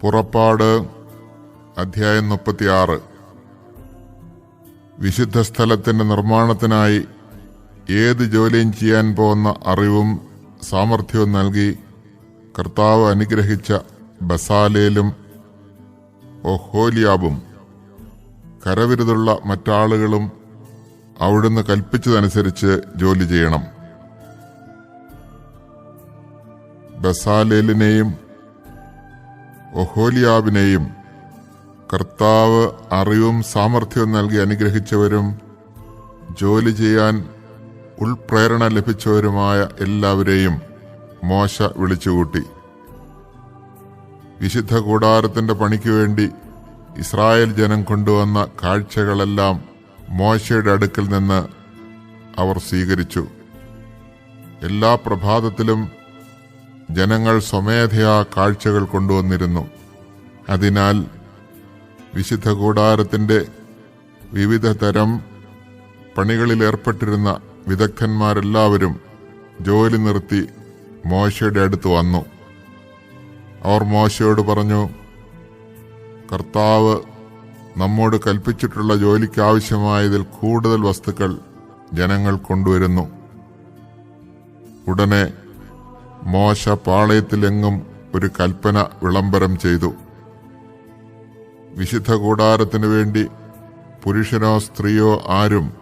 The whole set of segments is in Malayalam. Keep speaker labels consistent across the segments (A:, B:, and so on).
A: പുറപ്പാട് അധ്യായം മുപ്പത്തിയാറ്. വിശുദ്ധ സ്ഥലത്തിന്റെ നിർമ്മാണത്തിനായി ഏത് ജോലിയും ചെയ്യാൻ പോകുന്ന അറിവും സാമർഥ്യവും നൽകി കർത്താവ് അനുഗ്രഹിച്ച ബസാലേലും ഒഹോലിയാബും കരവിരുതുള്ള മറ്റാളുകളും അവിടുന്ന് കൽപ്പിച്ചതനുസരിച്ച് ജോലി ചെയ്യണം. ബസാലേലിനെയും ഒഹോലിയാബിനെയും കർത്താവ് അറിവും സാമർഥ്യവും നൽകി അനുഗ്രഹിച്ചവരും ജോലി ചെയ്യാൻ ഉൾപ്രേരണ ലഭിച്ചവരുമായ എല്ലാവരെയും മോശ വിളിച്ചുകൂട്ടി. വിശുദ്ധ കൂടാരത്തിന്റെ പണിക്ക് വേണ്ടി ഇസ്രായേൽ ജനം കൊണ്ടുവന്ന കാഴ്ചകളെല്ലാം മോശയുടെ അടുക്കൽ നിന്ന് അവർ സ്വീകരിച്ചു. എല്ലാ പ്രഭാതത്തിലും ജനങ്ങൾ സ്വമേധയാ കാഴ്ചകൾ കൊണ്ടുവന്നിരുന്നു. അതിനാൽ വിശുദ്ധ കൂടാരത്തിന്റെ വിവിധ തരം പണികളിൽ ഏർപ്പെട്ടിരുന്ന വിദഗ്ധന്മാരെല്ലാവരും ജോലി നിർത്തി മോശയുടെ അടുത്ത് വന്നു. അവർ മോശയോട് പറഞ്ഞു കർത്താവ് നമ്മോട് കൽപ്പിച്ചിട്ടുള്ള ജോലിക്കാവശ്യമായതിൽ കൂടുതൽ വസ്തുക്കൾ ജനങ്ങൾ കൊണ്ടുവരുന്നു. ഉടനെ മോശ പാളയത്തിലെങ്ങും ഒരു കൽപ്പന വിളംബരം ചെയ്തു. വിശുദ്ധ കൂടാരത്തിനു വേണ്ടി പുരുഷനോ സ്ത്രീയോ ആരും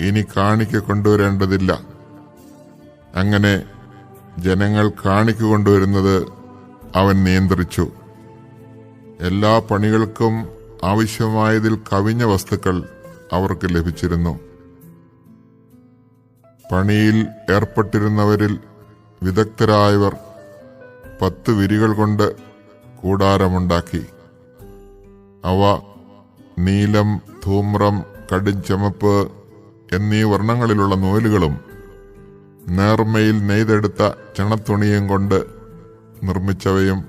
A: ഇനി കാണിക്ക കൊണ്ടുവരേണ്ടതില്ല. അങ്ങനെ ജനങ്ങൾ കാണിക്ക കൊണ്ടുവരുന്നത് അവൻ നിയന്ത്രിച്ചു. എല്ലാ പണികൾക്കും ആവശ്യമായതിൽ കവിഞ്ഞ വസ്തുക്കൾ അവർക്ക് ലഭിച്ചിരുന്നു. പണിയിൽ ഏർപ്പെട്ടിരുന്നവരിൽ വിദഗ്ധരായവർ പത്ത് വിരികൾ കൊണ്ട് കൂടാരമുണ്ടാക്കി. അവ നീലം ധൂമ്രം കടുംചമപ്പ് എന്നീ വർണങ്ങളിലുള്ള നൂലുകളും നേർമയിൽ നെയ്തെടുത്ത ചണത്തുണിയും കൊണ്ട് നിർമ്മിച്ചവയും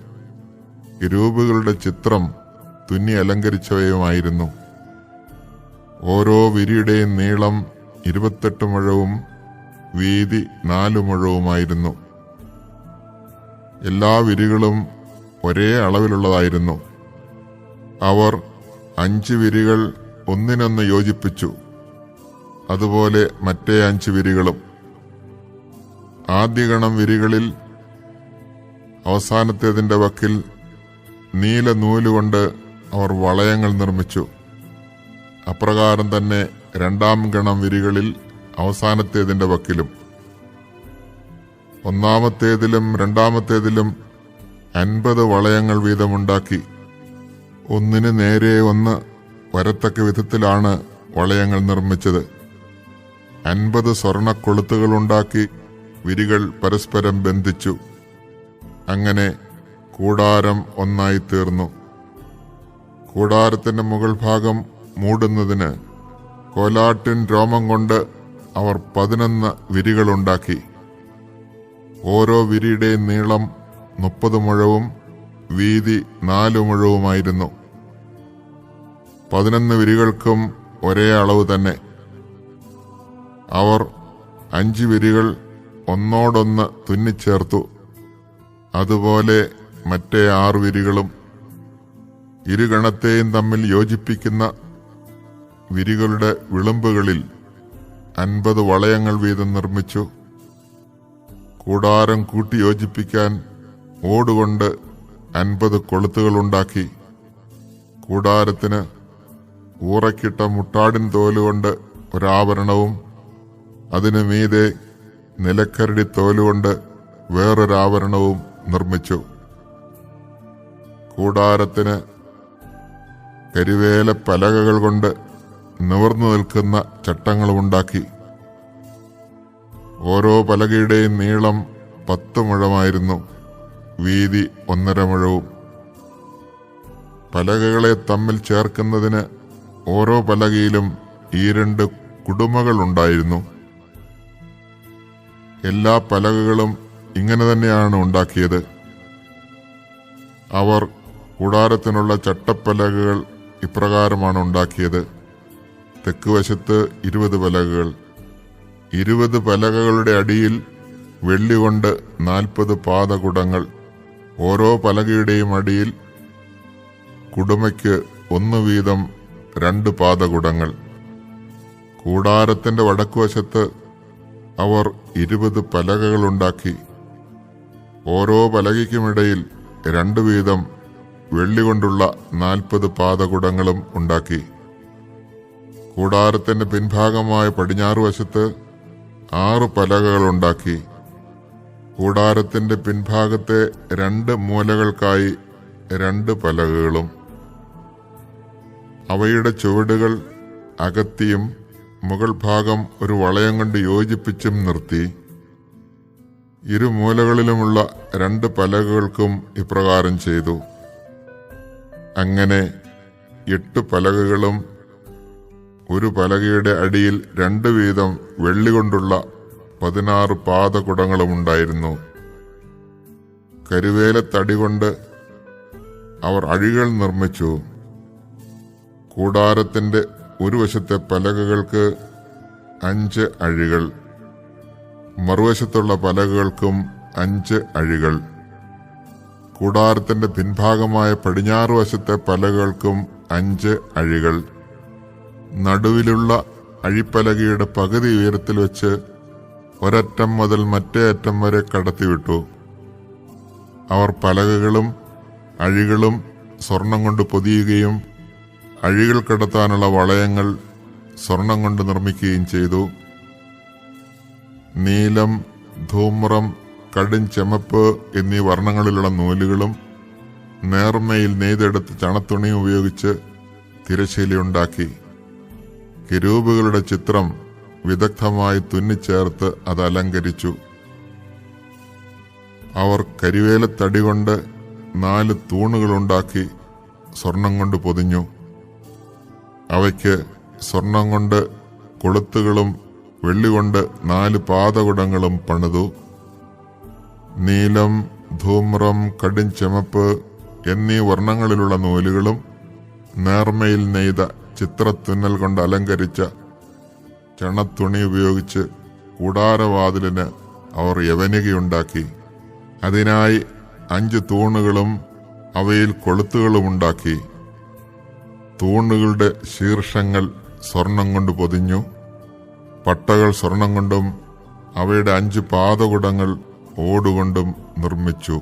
A: രൂപുകളുടെ ചിത്രം തുന്നി അലങ്കരിച്ചവയുമായിരുന്നു. ഓരോ വിരിയുടെയും നീളം ഇരുപത്തെട്ട് മുഴവും വീതി നാലു മുഴവുമായിരുന്നു. എല്ലാ വിരികളും ഒരേ അളവിലുള്ളതായിരുന്നു. അവർ അഞ്ച് വിരികൾ ഒന്നിനൊന്ന് യോജിപ്പിച്ചു. അതുപോലെ മറ്റേ അഞ്ച് വിരികളും. ആദ്യഗണം വിരികളിൽ അവസാനത്തേതിന്റെ വക്കിൽ നീല നൂലുകൊണ്ട് അവർ വളയങ്ങൾ നിർമ്മിച്ചു. അപ്രകാരം തന്നെ രണ്ടാം ഗണം വിരികളിൽ അവസാനത്തേതിന്റെ വക്കിലും. ഒന്നാമത്തേതിലും രണ്ടാമത്തേതിലും അൻപത് വളയങ്ങൾ വീതമുണ്ടാക്കി. ഒന്നിന് നേരെ ഒന്ന് വരത്തക്ക വിധത്തിലാണ് വളയങ്ങൾ നിർമ്മിച്ചത്. അൻപത് സ്വർണ കൊളുത്തുകളുണ്ടാക്കി വിരികൾ പരസ്പരം ബന്ധിച്ചു. അങ്ങനെ കൂടാരം ഒന്നായി തീർന്നു കൂടാരത്തിന്റെ മുകൾ ഭാഗം മൂടുന്നതിന് കോലാട്ടിൻ രോമം കൊണ്ട് അവർ പതിനൊന്ന് വിരികളുണ്ടാക്കി. ഓരോ വിരിയുടെയും നീളം മുപ്പത് മുഴവും വീതി നാലു മുഴവുമായിരുന്നു. പതിനൊന്ന് വിരികൾക്കും ഒരേ അളവ് തന്നെ. അവർ അഞ്ച് വിരികൾ ഒന്നോടൊന്ന് തുന്നിച്ചേർത്തു. അതുപോലെ മറ്റേ ആറ് വിരികളും ഇരുഗണത്തെയും തമ്മിൽ യോജിപ്പിക്കുന്ന വിരികളുടെ വിളുമ്പുകളിൽ അൻപത് വളയങ്ങൾ വീതം നിർമ്മിച്ചു. കൂടാരം കൂട്ടിയോജിപ്പിക്കാൻ ഓടുകൊണ്ട് അൻപത് കൊളുത്തുകളുണ്ടാക്കി. കൂടാരത്തിന് ഊറക്കിട്ട മുട്ടാടിൻ തോലുകൊണ്ട് ഒരാഭരണവും അതിനു മീതെ നിലക്കരടി തോലുകൊണ്ട് വേറൊരാവരണവും നിർമ്മിച്ചു. കൂടാരത്തിന് കരിവേല പലകകൾ കൊണ്ട് നിവർന്നു നിൽക്കുന്ന ചട്ടങ്ങളുമുണ്ടാക്കി. ഓരോ പലകയുടെയും നീളം പത്ത് മുഴമായിരുന്നു. വീതി ഒന്നര മുഴവും. പലകകളെ തമ്മിൽ ചേർക്കുന്നതിന് ഓരോ പലകയിലും ഈ രണ്ട് കുടുമകളുണ്ടായിരുന്നു. എല്ലാ പലകകളും ഇങ്ങനെ തന്നെയാണ് ഉണ്ടാക്കിയത്. അവർ കൂടാരത്തിനുള്ള ചട്ടപ്പലകകൾ ഇപ്രകാരമാണ് ഉണ്ടാക്കിയത്. തെക്ക് വശത്ത് ഇരുപത് പലകകൾ. ഇരുപത് പലകകളുടെ അടിയിൽ വെള്ളി കൊണ്ട് നാൽപ്പത് പാദകുടങ്ങൾ ഓരോ പലകയുടെയും അടിയിൽ കുടുമയ്ക്ക് ഒന്നു വീതം രണ്ട് പാതകുടങ്ങൾ. കൂടാരത്തിന്റെ വടക്കുവശത്ത് അവർ ഇരുപത് പലകകളുണ്ടാക്കി. ഓരോ പലകയ്ക്കുമിടയിൽ രണ്ടു വീതം വെള്ളി കൊണ്ടുള്ള നാൽപ്പത് പാതകുടങ്ങളും ഉണ്ടാക്കി. കൂടാരത്തിന്റെ പിൻഭാഗമായ പടിഞ്ഞാറ് വശത്ത് ആറ് പലകകളുണ്ടാക്കി. കൂടാരത്തിന്റെ പിൻഭാഗത്തെ രണ്ട് മൂലകൾക്കായി രണ്ട് പലകകളും. അവയുടെ ചുവടുകൾ അകത്തിയും മുകൾ ഭാഗം ഒരു വളയം കൊണ്ട് യോജിപ്പിച്ചും നിർത്തി. ഇരുമൂലകളിലുമുള്ള രണ്ട് പലകകൾക്കും ഇപ്രകാരം ചെയ്തു. അങ്ങനെ എട്ട് പലകകളും ഒരു പലകയുടെ അടിയിൽ രണ്ട് വീതം വെള്ളി കൊണ്ടുള്ള പതിനാറ് പാതകുടങ്ങളും ഉണ്ടായിരുന്നു. കരുവേലത്തടി കൊണ്ട് അവർ അഴികൾ നിർമ്മിച്ചു. കൂടാരത്തിന്റെ ഒരു വശത്തെ പലകകൾക്ക് അഞ്ച് അഴികൾ മറുവശത്തുള്ള പലകകൾക്കും അഞ്ച് അഴികൾ. കൂടാരത്തിന്റെ പിൻഭാഗമായ പടിഞ്ഞാറ് വശത്തെ പലകകൾക്കും അഞ്ച് അഴികൾ. നടുവിലുള്ള അഴിപ്പലകയുടെ പകുതി ഉയരത്തിൽ വെച്ച് ഒരറ്റം മുതൽ മറ്റേ അറ്റം വരെ കടത്തിവിട്ടു. അവർ പലകകളും അഴികളും സ്വർണം കൊണ്ട് പൊതിയുകയും അഴികൾ കടത്താനുള്ള വളയങ്ങൾ സ്വർണം കൊണ്ട് നിർമ്മിക്കുകയും ചെയ്തു. നീലം ധൂമ്രം കടും ചെമപ്പ് എന്നീ വർണങ്ങളിലുള്ള നൂലുകളും നേർമയിൽ നെയ്തെടുത്ത് ചണത്തുണി ഉപയോഗിച്ച് തിരശീലയുണ്ടാക്കി കിരൂപുകളുടെ ചിത്രം വിദഗ്ധമായി തുന്നിച്ചേർത്ത് അത് അലങ്കരിച്ചു. അവർ കരിവേലത്തടി കൊണ്ട് നാല് തൂണുകളുണ്ടാക്കി സ്വർണം കൊണ്ട് പൊതിഞ്ഞു. അവയ്ക്ക് സ്വർണം കൊണ്ട് കൊളുത്തുകളും വെള്ളികൊണ്ട് നാല് പാതകുടങ്ങളും പണിതു. നീലം ധൂമ്രം കടും ചെമപ്പ് എന്നീ വർണങ്ങളിലുള്ള നൂലുകളും നേർമയിൽ നെയ്ത ചിത്രത്തുന്നൽ കൊണ്ട് അലങ്കരിച്ച ചണത്തുണി ഉപയോഗിച്ച് കൂടാരവാതിലിന് അവർ യവനികയുണ്ടാക്കി. അതിനായി അഞ്ച് തൂണുകളും അവയിൽ കൊളുത്തുകളുമുണ്ടാക്കി. തൂണുകളുടെ ശീർഷങ്ങൾ സ്വർണം കൊണ്ട് പൊതിഞ്ഞു. പട്ടകൾ സ്വർണം കൊണ്ടും അവയുടെ അഞ്ച് പാതകുടങ്ങൾ ഓടുകൊണ്ടും നിർമ്മിച്ചു.